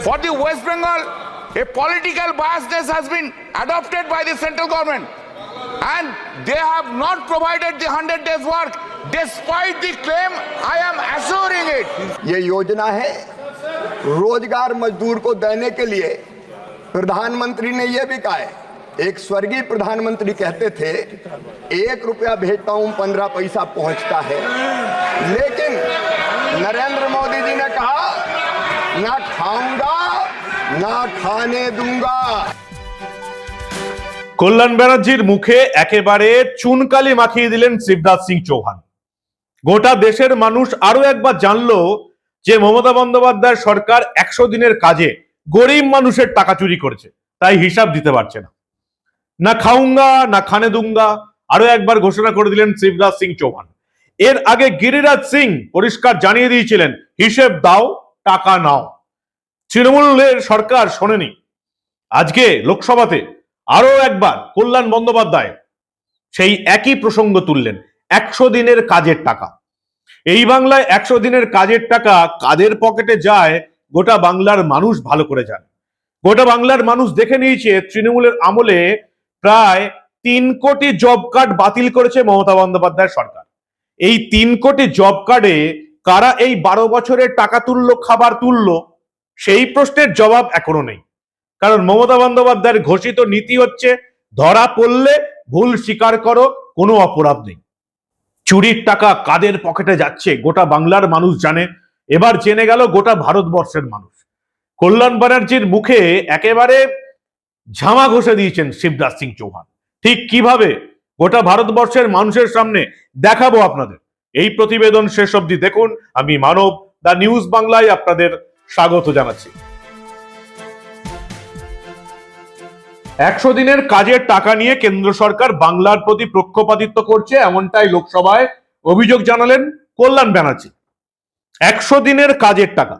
For the West Bengal, a political biasness has been adopted by the central government. And they have not provided the 100 days work. Despite the claim, I am assuring it. ये योजना है रोज़गार मजदूर को देने के लिए प्रधानमंत्री ने यह भी कहा है एक स्वर्गीय प्रधानमंत्री कहते थे एक रुपया भेजता हूँ पंद्रह पैसा पहुँचता है लेकिन नरेंद्र मोदी जी ने कहा না খাউঙ্গা না খানে দুঙ্গা কল্যাণ ব্যানার্জির মুখে একেবারে চুনকালি মাখিয়ে দিলেন শিবরাজ সিং চৌহান। গোটা দেশের মানুষ আরও একবার জানলো যে মমতা বন্দ্যোপাধ্যায় সরকার একশো দিনের কাজে গরিব মানুষের টাকা চুরি করেছে, তাই হিসাব দিতে পারছে না। না খাউঙ্গা না খানে দুঙ্গা আরও একবার ঘোষণা করে দিলেন শিবরাজ সিং চৌহান। এর আগে গিরিরাজ সিং পরিষ্কার জানিয়ে দিয়েছিলেন, হিসেব দাও টাকা নাও। তৃণমূলের সরকার শোনেনি। আজকে লোকসভাতে আরও একবার কল্যাণ বন্দ্যোপাধ্যায় সেই একই প্রসঙ্গ তুললেন, একশো দিনের কাজের টাকা। এই বাংলায় একশো দিনের কাজের টাকা কাদের পকেটে যায়, গোটা বাংলার মানুষ ভালো করে জানে। গোটা বাংলার মানুষ দেখে নিয়েছে, তৃণমূলের আমলে প্রায় তিন কোটি জব কার্ড বাতিল করেছে মমতা বন্দ্যোপাধ্যায় সরকার। এই তিন কোটি জব কার্ডে কারা এই বারো বছরের টাকা তুললো, খাবার তুললো, সেই প্রশ্নের জবাব এখনও নেই। কারণ মমতা বন্দ্যোপাধ্যায়ের ঘোষিত নীতি হচ্ছে, ধরা পড়লে ভুল স্বীকার করো, কোনো অপরাধ নেই। চুরির টাকা কাদের পকেটে যাচ্ছে, গোটা বাংলার মানুষ জানে। এবার জেনে গেল গোটা ভারতবর্ষের মানুষ। কল্যাণ ব্যানার্জির মুখে একেবারে ঝামা ঘষে দিয়েছেন শিবরাজ সিং চৌহান। ঠিক কীভাবে? গোটা ভারতবর্ষের মানুষের সামনে দেখাবো আপনাদের। এই প্রতিবেদন শেষ অবধি দেখুন। আমি মানব, দা নিউজ বাংলায় আপনাদের স্বাগত জানাচ্ছি। একশো দিনের কাজের টাকা নিয়ে কেন্দ্র সরকার বাংলার প্রতি পক্ষপাতিত্ব করছে এমনটাই লোকসভায় অভিযোগ জানালেন কল্যাণ ব্যানার্জি। একশো দিনের কাজের টাকা।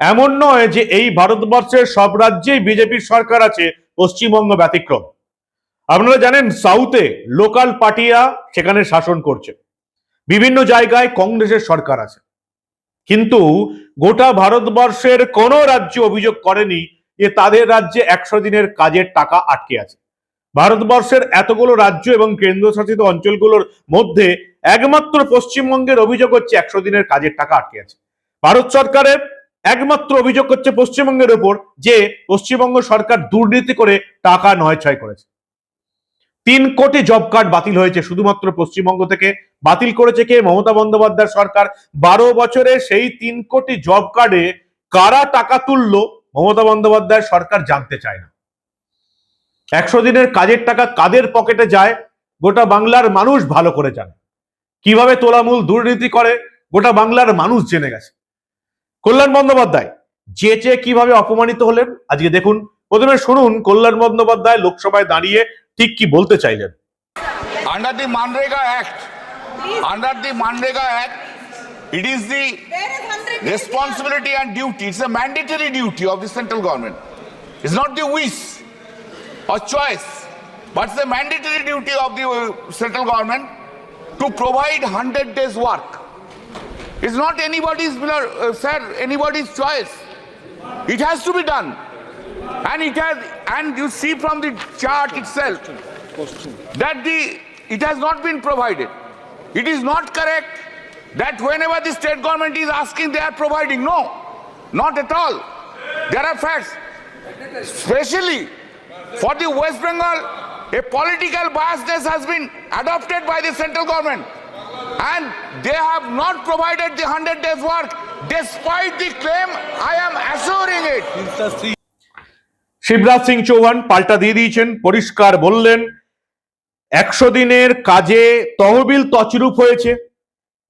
এমন নয় যে এই ভারতবর্ষের সব রাজ্যেই বিজেপির সরকার আছে, পশ্চিমবঙ্গ ব্যতিক্রম। আপনারা জানেন, সাউথে লোকাল পার্টিরা সেখানে শাসন করছে। বিভিন্ন জায়গায় কংগ্রেসের সরকার আছে। কিন্তু গোটা ভারতবর্ষের কোন রাজ্য অভিযোগ করেনি যে তাদের রাজ্যে একশো দিনের কাজের টাকা আটকে আছে। ভারতবর্ষের এতগুলো রাজ্য এবং কেন্দ্রশাসিত অঞ্চলগুলোর মধ্যে একমাত্র পশ্চিমবঙ্গের অভিযোগ হচ্ছে একশো দিনের কাজের টাকা আটকে আছে। ভারত সরকারের একমাত্র অভিযোগ হচ্ছে পশ্চিমবঙ্গের উপর যে পশ্চিমবঙ্গ সরকার দুর্নীতি করে টাকা নয় ছয় করেছে। তিন কোটি জব কার্ড বাতিল হয়েছে। শুধুমাত্র পশ্চিমবঙ্গ থেকে বাতিল করেছে কে? মমতা বন্দ্যোপাধ্যায় সরকার। বারো বছরে সেই তিন কোটি জব কার্ডে কারা টাকা তুললো? মমতা বন্দ্যোপাধ্যায় সরকার জানতে চায় না। একশো দিনের কাজের টাকা কাদের পকেটে যায়? গোটা বাংলার মানুষ ভালো করে জানে। কীভাবে তোলামূল দুর্নীতি করে? গোটা বাংলার মানুষ জেনে গেছে। কল্যাণ বন্দ্যোপাধ্যায় যে চেয়ে কীভাবে অপমানিত হলেন? আজকে দেখুন, প্রথমে শুনুন কল্যাণ বন্দ্যোপাধ্যায় লোকসভায় দাঁড়িয়ে ঠিক কি বলতে চাইলেন Under the Manrega Act, under the Manrega Act, it is the responsibility and duty, it's a mandatory duty of the central government. It's not the wish or choice, but it's the mandatory duty of the uh, central government to provide 100 days work. It's not anybody's, uh, sir, anybody's choice. It has to be done. And it has, and you see from the chart itself that the, it has not been provided. It is not correct that whenever the state government is asking, they are providing. No, not at all. There are facts. Especially for the West Bengal, a political biasness has been adopted by the central government. And they have not provided the 100 days work. Despite the claim, I am assuring it. Shivraj Singh Chouhan পাল্টা দিয়ে দিয়েছেন, পরিষ্কার বললেন, একশো দিনের কাজে তহবিল তছরূপ হয়েছে,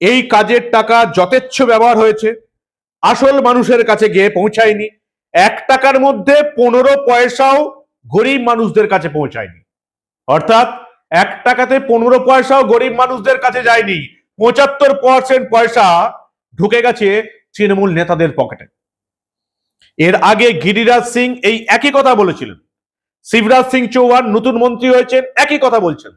এই কাজের টাকা যথেচ্ছ ব্যবহার হয়েছে, আসল মানুষের কাছে গিয়ে পৌঁছায়নি, এক টাকার মধ্যে পনেরো পয়সাও গরিব মানুষদের কাছে পৌঁছায়নি। অর্থাৎ এক টাকাতে পনেরো পয়সাও গরিব মানুষদের কাছে যায়নি, পঁচাত্তর পার্সেন্ট পয়সা ঢুকে গেছে তৃণমূল নেতাদের পকেটে। এর আগে গিরিরাজ সিং এই একই কথা বলেছিলেন। শিবরাজ সিং চৌহান নতুন মন্ত্রী হয়েছেন, একই কথা বলছেন।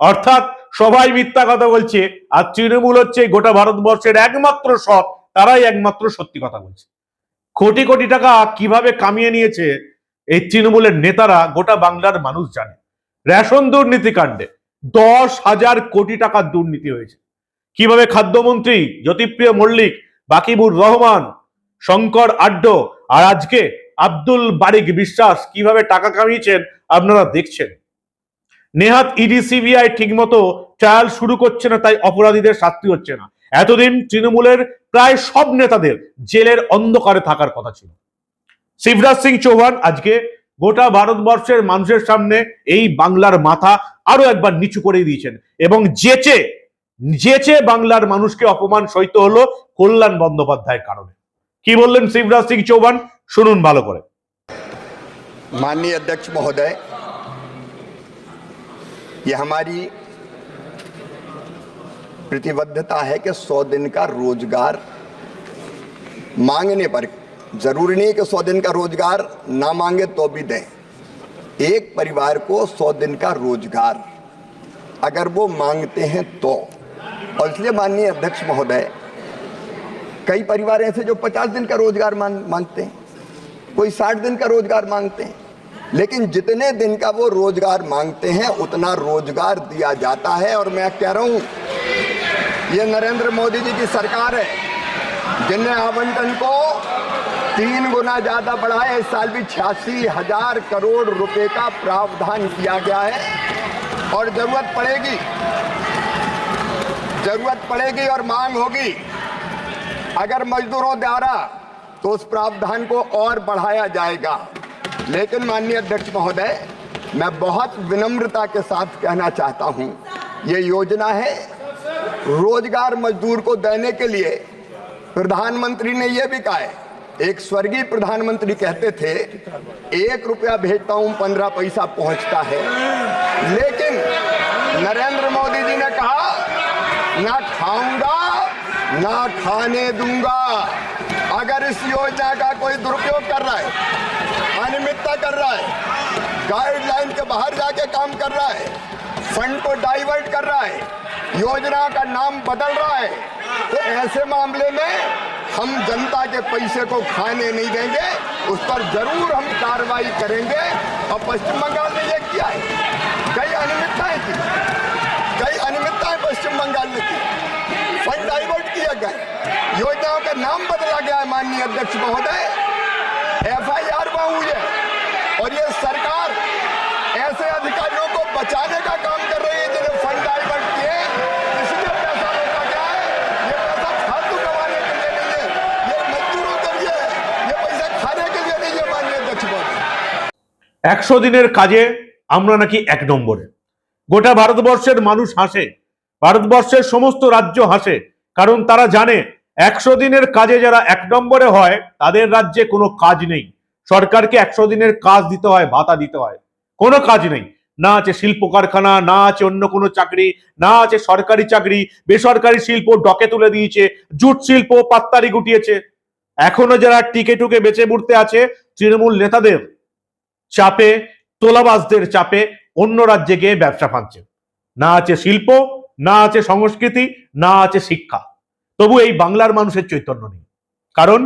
অর্থাৎ সবাই মিথ্যা কথা বলছে, আর তৃণমূল হচ্ছে গোটা ভারতবর্ষের একমাত্র সৎ, তারাই একমাত্র সত্যি কথা বলছে। কোটি কোটি টাকা কীভাবে কামিয়ে নিয়েছে এই তৃণমূলের নেতারা গোটা বাংলার মানুষ জানে। রেশন দুর্নীতি কাণ্ডে দশ হাজার কোটি টাকার দুর্নীতি হয়েছে। কীভাবে খাদ্যমন্ত্রী জ্যোতিপ্রিয় মল্লিক, বাকিবুর রহমান, শঙ্কর আড্ড আর আজকে আব্দুল বারিক বিশ্বাস কীভাবে টাকা কামিয়েছেন আপনারা দেখছেন। নেহাত ইডি, সিবিআই ঠিকমতো ট্রায়াল শুরু করছে না, তাই অপরাধীদের শাস্তি হচ্ছে না। এতদিন তৃণমূলের প্রায় সব নেতাদের জেলের অন্ধকারে থাকার কথা ছিল। শিবরাজ সিং চৌহান আজকে গোটা ভারতবর্ষের মানুষের সামনে এই বাংলার মাথা আরও একবার নিচু করে দিয়েছেন এবং যেচে যেচে বাংলার মানুষকে অপমান সইতে হলো কল্যাণ বন্দ্যোপাধ্যায়ের কারণে। কি বললেন শিবরাজ সিং চৌহান শুনুন ভালো করে माननीय अध्यक्ष महोदय ये हमारी प्रतिबद्धता है कि 100 दिन का रोजगार मांगने पर जरूरी नहीं कि 100 दिन का रोजगार ना मांगे तो भी दें एक परिवार को 100 दिन का रोजगार अगर वो मांगते हैं तो और इसलिए माननीय अध्यक्ष महोदय कई परिवार ऐसे जो 50 दिन का रोज़गार मांग, मांगते हैं। कोई साठ दिन का रोज़गार मांगते हैं। लेकिन जितने दिन का वो रोज़गार मांगते हैं, उतना रोज़गार दिया जाता है। और मैं कह रहा हूँ, ये नरेंद्र मोदी जी की सरकार है, जिनने आवंटन को तीन गुना ज़्यादा बढ़ाया। इस साल भी छियासी हज़ार करोड़ रुपए का प्रावधान किया गया है। और ज़रूरत पड़ेगी ज़रूरत पड़ेगी और मांग होगी। अगर मजदूरों द्वारा तो उस प्रावधान को और बढ़ाया जाएगा। लेकिन माननीय अध्यक्ष महोदय, मैं बहुत विनम्रता के साथ कहना चाहता हूँ, ये योजना है। रोज़गार मजदूर को देने के लिए प्रधानमंत्री ने यह भी कहा है, एक स्वर्गीय प्रधानमंत्री कहते थे, एक रुपया भेजता हूँ, पंद्रह पैसा पहुँचता है। लेकिन नरेंद्र मोदी जी ने कहा, ना खाऊँगा ना खाने दूँगा। अगर इस योजना का कोई दुरुपयोग कर रहा है, अनियमितता कर रहा है गाइडलाइन के बाहर जाके काम कर रहा है फंड को डाइवर्ट कर रहा है, योजना का नाम बदल रहा है तो ऐसे मामले में हम जनता के पैसे को खाने नहीं देंगे, उस पर ज़रूर हम कार्रवाई करेंगे। और पश्चिम बंगाल में यह किया है। कई अनियमितताएँ की, कई अनियमितताएँ पश्चिम बंगाल में की। डाइवर्ट किया गया योजनाओं का नाम बदला गया है माननीय अध्यक्ष महोदय एफआईआर में हुई है और ये सरकार ऐसे अधिकारियों को बचाने का काम कर रही है जिन्हें फंड डाइवर्ट किए इसलिए पैसा रोका गया है ये पैसा फालतू कमाने के लिए नहीं है ये मजदूरों के लिए है ये पैसा खाने के लिए नहीं है माननीय अध्यक्ष महोदय একশো দিনের কাজে আমরা নাকি এক নম্বরে গোটা ভারতবর্ষের মানুষ হাসে ভারতবর্ষের সমস্ত রাজ্য হাসে কারণ তারা জানে একশো দিনের কাজে যারা এক নম্বরে হয়, তাদের রাজ্যে কোনো কাজ নেই। সরকারকে একশো দিনের কাজ দিতে হয়, ভাতা দিতে হয়। কোনো কাজ নেই। না আছে শিল্প কারখানা না আছে অন্য কোনো চাকরি, না আছে সরকারি চাকরি। বেসরকারি শিল্প ডকে তুলে দিয়েছে, জুট শিল্প পাত্তারি গুটিয়েছে। এখনও যারা টিকে টুকে বেঁচে উঠতে আছে, তৃণমূল নেতাদের চাপে, তোলাবাজদের চাপে অন্য রাজ্যে গিয়ে ব্যবসা ফাঁকছে না আছে শিল্প, না আছে সংস্কৃতি, না আছে শিক্ষা। তবু এই বাংলার মানুষের চৈতন্য নেই। কারণ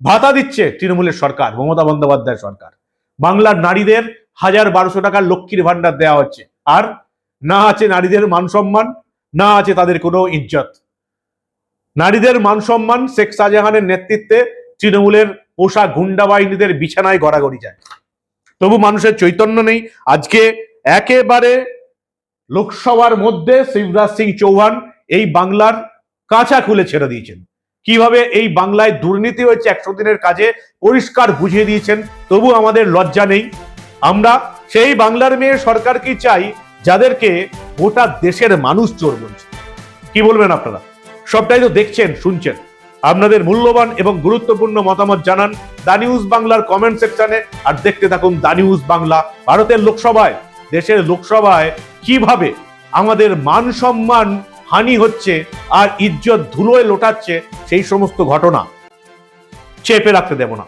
ভাতা দিচ্ছে তৃণমূলের সরকার, মমতা বন্দ্যোপাধ্যায় সরকার। বাংলার নারীদের হাজার বারোশো টাকার লক্ষ্মীর ভান্ডার দেওয়া হচ্ছে। আর না আছে নারীদের মান সম্মান, না আছে তাদের কোনো ইজ্জত। নারীদের মান সম্মান শেখ শাহজাহানের নেতৃত্বে তৃণমূলের পোষা গুন্ডা বাহিনীদের বিছানায় গড়াগড়ি যায়। তবু মানুষের চৈতন্য নেই। আজকে একেবারে লোকসভার মধ্যে শিবরাজ সিং চৌহান এই বাংলার কাঁচা খুলে ছেড়ে দিয়েছেন। কীভাবে এই বাংলায় দুর্নীতি হয়েছে একশো দিনের কাজে, পরিষ্কার বুঝিয়ে দিয়েছেন, তবু আমাদের লজ্জা নেই। আমরা সেই বাংলার মেয়ে সরকারকে চাই, যাদেরকে গোটা দেশের মানুষ চোর বলছে? কি বলবেন আপনারা? সবটাই তো দেখছেন, শুনছেন। আপনাদের মূল্যবান এবং গুরুত্বপূর্ণ মতামত জানান দা নিউজ বাংলার কমেন্ট সেকশনে, আর দেখতে থাকুন দা নিউজ বাংলা, ভারতের লোকসভায়। দেশের লোকসভায় কীভাবে আমাদের মান সম্মান হানি হচ্ছে আর ইজ্জত ধুলোয় লোটাচ্ছে সেই সমস্ত ঘটনা চেপে রাখতে দেব না।